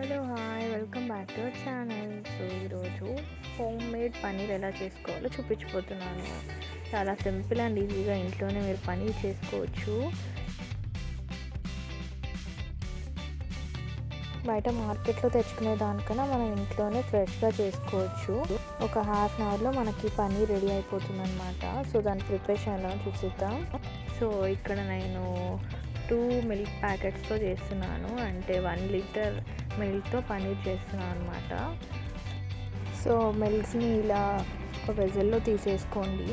Hello hi welcome back to our channel. So ఈరోజు home made paneer ఎలా చేసుకోవాలో చూపించిపోతున్నాను చాలా సింపుల్ అండ్ ఈజీగా ఇంట్లోనే మీరు పనీర్ చేసుకోవచ్చు. బయట మార్కెట్లో తెచ్చుకునే దానికన్నా మనం ఇంట్లోనే ఫ్రెష్గా చేసుకోవచ్చు. ఒక హాఫ్ అన్ అవర్లో మనకి పనీర్ రెడీ అయిపోతుంది అనమాట సో దాని ప్రిపరేషన్ ఎలా చూసిద్దాం. సో ఇక్కడ నేను టూ మిల్క్ ప్యాకెట్స్తో చేస్తున్నాను. అంటే వన్ లీటర్ మిల్క్తో పనీర్ చేస్తున్నాను అనమాట సో మిల్క్స్ని ఇలా ఒక వెజల్లో తీసేసుకోండి.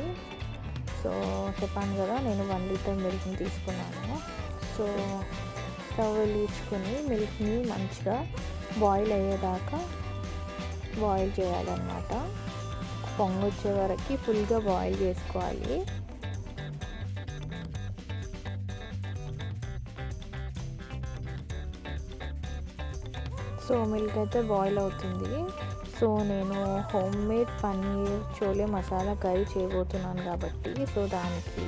సో చెప్పాను కదా నేను వన్ లీటర్ మిల్క్ని తీసుకున్నాను. సో స్టవ్ వెలిగించుకొని మిల్క్ని మంచిగా బాయిల్ అయ్యేదాకా బాయిల్ చేయాలన్నమాట. పొంగు వచ్చే వరకు ఫుల్గా బాయిల్ చేసుకోవాలి. సో మిల్క్ అయితే బాయిల్ అవుతుంది. సో నేను home made paneer chole masala curry చేయబోతున్నాను కాబట్టి సో దానికి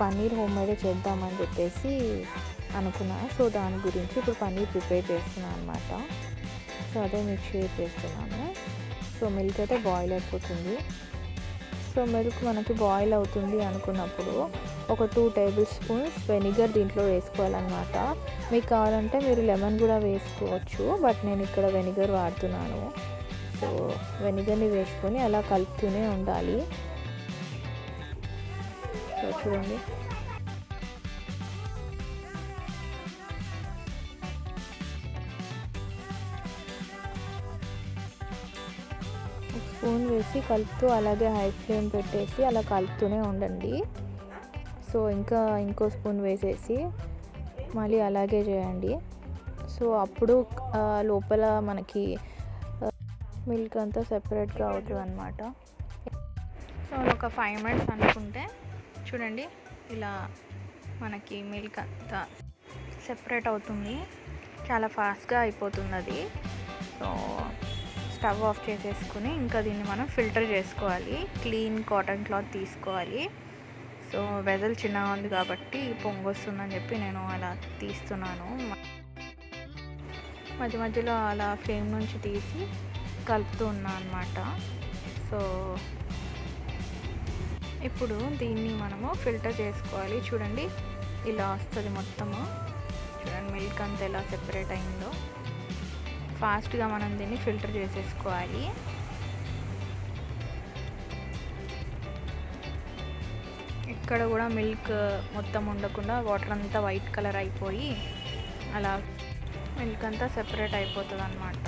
పన్నీర్ హోమ్ మేడే చేద్దామని చెప్పేసి అనుకున్నా. సో దాని గురించి ఇప్పుడు పన్నీర్ ప్రిపేర్ చేస్తున్నాను అనమాట సో అదే మీకు షేర్ చేస్తున్నాను. సో మిల్క్ అయితే బాయిల్ అయిపోతుంది. సో మిల్క్ మనకి బాయిల్ అవుతుంది అనుకున్నప్పుడు ఒక టూ టేబుల్ స్పూన్స్ వెనిగర్ దీంట్లో వేసుకోవాలన్నమాట. మీకు కావాలంటే మీరు లెమన్ కూడా వేసుకోవచ్చు బట్ నేను ఇక్కడ వెనిగర్ వాడుతున్నాను. సో వెనిగర్ని వేసుకొని అలా కలుపుతూనే ఉండాలి. సో చూడండి. స్పూన్ వేసి కలుపుతూ అలాగే హై ఫ్లేమ్ పెట్టేసి అలా కలుపుతూనే ఉండండి. సో ఇంకా ఇంకో స్పూన్ వేసేసి మళ్ళీ అలాగే చేయండి. సో అప్పుడు లోపల మనకి మిల్క్ అంతా సెపరేట్గా అవుతుంది అనమాట సో ఒక ఫైవ్ మినిట్స్ అనుకుంటే చూడండి ఇలా మనకి మిల్క్ అంతా సెపరేట్ అవుతుంది. చాలా ఫాస్ట్గా అయిపోతుంది అది. సో స్టవ్ ఆఫ్ చేసేసుకుని ఇంకా దీన్ని మనం ఫిల్టర్ చేసుకోవాలి. క్లీన్ కాటన్ క్లాత్ తీసుకోవాలి. సో వెదల్ చిన్నగా ఉంది కాబట్టి పొంగొస్తుందని చెప్పి నేను అలా తీస్తున్నాను. మధ్య మధ్యలో అలా ఫ్లేమ్ నుంచి తీసి కలుపుతూ ఉన్నాను అనమాట సో ఇప్పుడు దీన్ని మనము ఫిల్టర్ చేసుకోవాలి. చూడండి ఇలా వస్తుంది మొత్తము. చూడండి మిల్క్ అంతా ఎలా సెపరేట్ అయిందో. ఫాస్ట్గా మనం దీన్ని ఫిల్టర్ చేసేసుకోవాలి. ఇక్కడ కూడా మిల్క్ మొత్తం ఉండకుండా వాటర్ అంతా వైట్ కలర్ అయిపోయి అలా మిల్క్ అంతా సెపరేట్ అయిపోతుంది అనమాట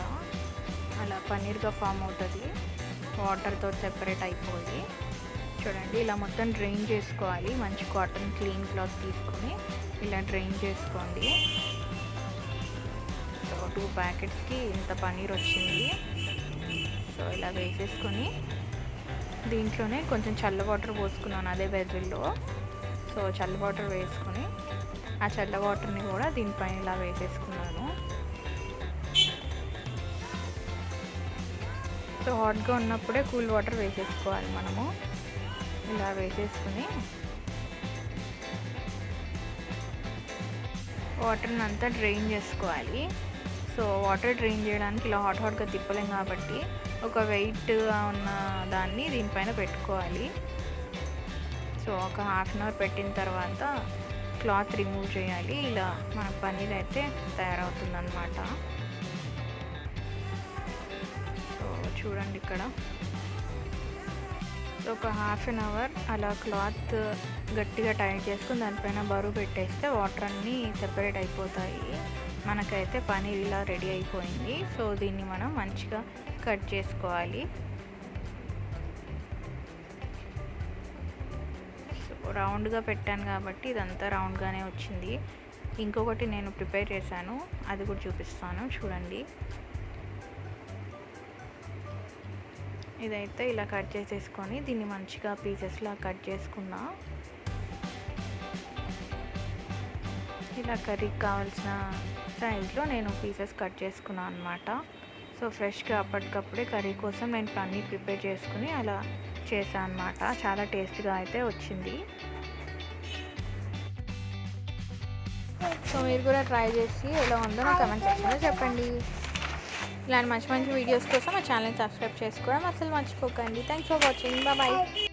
అలా పన్నీర్గా ఫామ్ అవుతుంది. వాటర్తో సెపరేట్ అయిపోయి చూడండి ఇలా మొత్తం డ్రైన్ చేసుకోవాలి. మంచి కాటన్ క్లీన్ క్లాత్ తీసుకొని ఇలా డ్రైన్ చేసుకోండి. సో టూ ప్యాకెట్స్కి ఇంత పన్నీర్ వచ్చింది. సో ఇలా వేసేసుకొని దీంట్లోనే కొంచెం చల్ల వాటర్ పోసుకున్నాను అదే వెజిల్లో సో చల్ల వాటర్ వేసుకొని ఆ చల్ల వాటర్ని కూడా దీనిపైన ఇలా వేసేసుకున్నాను. సో హాట్గా ఉన్నప్పుడే కూల్ వాటర్ వేసేసుకోవాలి మనము. ఇలా వేసేసుకుని వాటర్ని అంతా డ్రైన్ చేసుకోవాలి. సో వాటర్ డ్రైన్ చేయడానికి ఇలా హాట్ హాట్గా తిప్పలేం కాబట్టి ఒక వెయిట్గా ఉన్న దాన్ని దీనిపైన పెట్టుకోవాలి. సో ఒక హాఫ్ అన్ అవర్ పెట్టిన తర్వాత క్లాత్ రిమూవ్ చేయాలి. ఇలా మన పన్నీర్ అయితే తయారవుతుందన్నమాట. సో చూడండి ఇక్కడ. ఒక హాఫ్ అన్ అవర్ అలా క్లాత్ గట్టిగా టైట్ చేసుకుని దానిపైన బరువు పెట్టేస్తే వాటర్ అన్నీ సెపరేట్ అయిపోతాయి. మనకైతే పనీర్ ఇలా రెడీ అయిపోయింది. సో దీన్ని మనం మంచిగా కట్ చేసుకోవాలి. సో రౌండ్గా పెట్టాను కాబట్టి ఇదంతా రౌండ్గానే వచ్చింది. ఇంకొకటి నేను ప్రిపేర్ చేశాను. అది కూడా చూపిస్తాను. చూడండి. ఇదైతే ఇలా కట్ చేసేసుకొని దీన్ని మంచిగా పీసెస్లా కట్ చేసుకున్నా. ఇలా కర్రీకి కావాల్సిన సైజులో నేను పీసెస్ కట్ చేసుకున్నాను అనమాట సో ఫ్రెష్గా అప్పటికప్పుడే కర్రీ కోసం నేను పన్నీర్ ప్రిపేర్ చేసుకుని అలా చేశాను అనమాట చాలా టేస్ట్గా అయితే వచ్చింది. సో మీరు కూడా ట్రై చేసి ఎలా ఉందో నా కమెంట్ సెక్షన్లో చెప్పండి. ఇలాంటి మంచి మంచి వీడియోస్ కోసం మా ఛానల్ని సబ్స్క్రైబ్ చేసుకోవడం అసలు మర్చిపోకండి. Thanks for watching. బాయ్.